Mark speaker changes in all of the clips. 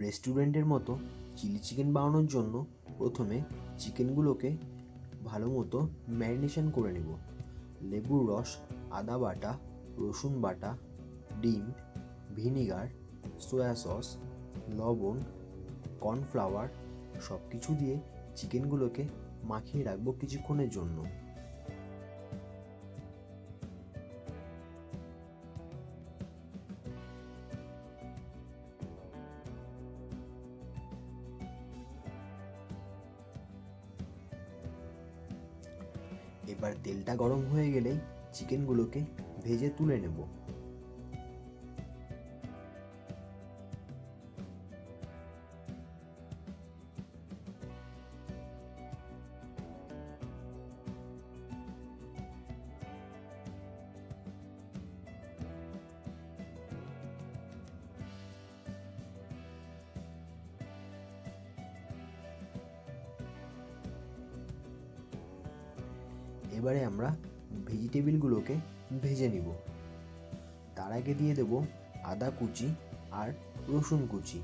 Speaker 1: রেস্টুরেন্টের মতো chilli chicken বানানোর জন্য প্রথমে চিকেনগুলোকে ভালো মতো ম্যারিনেশন করে নেব। লেবুর রস, আদা বাটা, রসুন বাটা, ডিম, ভিনিগার, সোয়া সস, লবণ, কর্নফ্লাওয়ার সব কিছু দিয়ে চিকেনগুলোকে মাখিয়ে রাখব কিছুক্ষণের জন্য। এবার তেলটা গরম হয়ে গেলেই চিকেনগুলোকে ভেজে তুলে নেব। এবারে আমরা ভেজিটেবিলগুলোকে ভেজে নিব। তার আগে দিয়ে দেব আদা কুচি আর রসুন কুচি।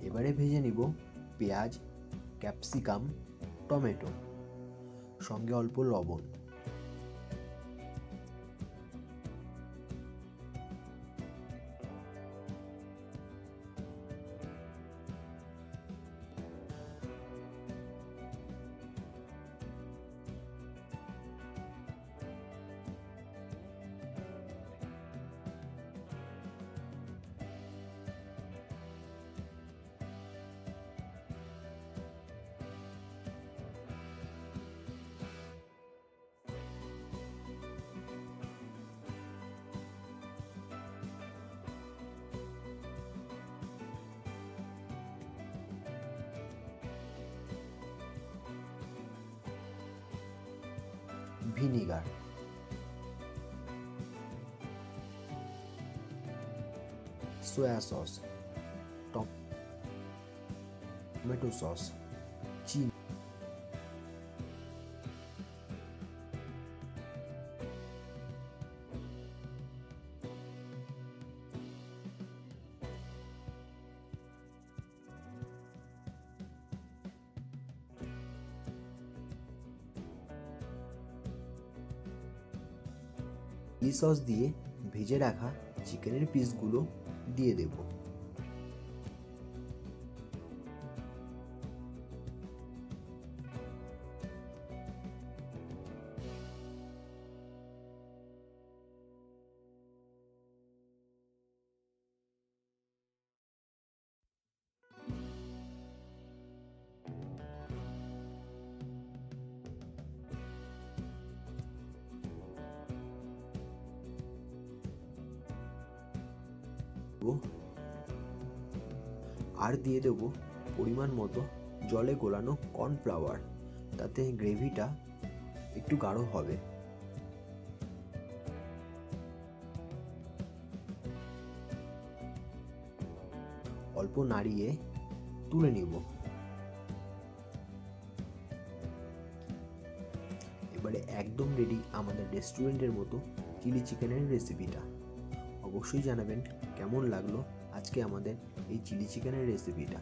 Speaker 1: এবারে ভেজে নিব পেঁয়াজ, ক্যাপসিকাম, টমেটো। সঙ্গে অল্প লবণ। Vinegar soya sauce tomato sauce চিনি চিলি সস দিয়ে ভেজে রাখা চিকেনের পিসগুলো দিয়ে দেব। আর দিয়ে দেব পরিমাণ মতো জলে গোলানো কর্নফ্লাওয়ার। তাতে গ্রেভিটা একটু গাঢ় হবে। অল্প নাড়িয়ে তুলে নিব। এবারে একদম রেডি আমাদের রেস্টুরেন্টের মতো চিলি চিকেনের রেসিপিটা অবশ্যই জানাবেন কেমন লাগল আজকে আমাদের এই চিলি চিকেনের রেসিপিটা।